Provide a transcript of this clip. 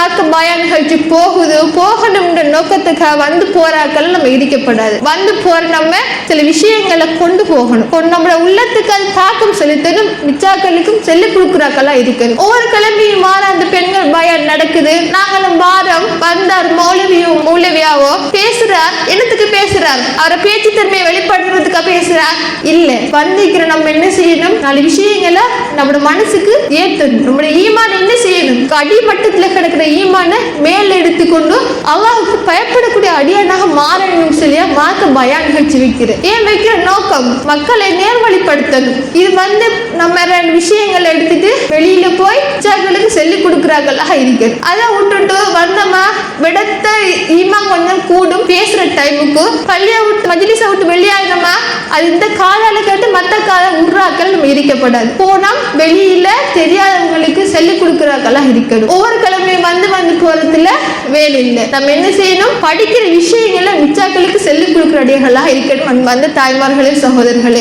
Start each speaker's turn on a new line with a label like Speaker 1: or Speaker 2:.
Speaker 1: பார்க்க பயம் நிகழ்ச்சி போகுது போகணும்ன்ற நோக்கத்துக்காக வந்து போறாக்கள் நம்ம இடிக்கப்படாது. வந்து போற நம்ம சில விஷயங்களை கொண்டு போகணும். கொண்டு நம்மளோட உள்ளத்துக்கு அது தாக்கம் செலுத்தணும் மிச்சாக்களுக்கும் செல்லு கொடுக்குறாக்களா இருக்கணும். ஒவ்வொரு கிளம்பியும் மாற அந்த பெண்கள் நடக்குது. நாங்களும் வாரம் வந்தார் மௌலவியோ மௌலவியாவோ பேசுறார் என்னத்துக்கு பேசுறார்? அவரை பேச்சு திறமையை வெளிப்படுத்துறதுக்காக பேசுறார்? இல்ல வந்திக்கிற நம்ம என்ன செய்யணும்? நாலு விஷயங்களை நம்மளோட மனசுக்கு ஏத்தணும் நம்மளோட ஈமான் என்ன செய்யணும்? அடிமட்டத்துல கிடக்கிற ஈமான மேல் எடுத்துக்கொண்டு அல்லாஹுக்கு பயப்படக்கூடிய அடியானாக மாறணும் சொல்லியா மார்க்க பயம் நிகழ்ச்சி வைக்கிறேன் ஏன் வைக்கிற நோக்கம்? மக்களை நேர்வழிப்படுத்தணும். இது வந்து நம்ம ரெண்டு விஷயங்களை எடுத்துட்டு வெளியில சொல்லி கொடுக்குறாங்களாக இருக்குது அதை விட்டுட்டு வந்தோமா விடத்த இமா கொஞ்சம் கூடும் பேசுற டைமுக்கு. பள்ளியை விட்டு மஜிலிசை விட்டு வெளியாகணுமா அது இந்த காதால கேட்டு மத்த கால உருறாக்கள் நம்ம இருக்கப்படாது. போனா வெளியில தெரியாதவங்களுக்கு சொல்லி கொடுக்குறாங்களா இருக்கணும். ஒவ்வொரு கிழமையும் வந்து வந்து போறதுல வேலை இல்லை. நம்ம என்ன செய்யணும்? படிக்கிற விஷயங்களை மிச்சாக்களுக்கு சொல்லிக் கொடுக்குற அடிகளாக இருக்கணும். அன்பு அந்த தாய்மார்களே சகோதரர்களே.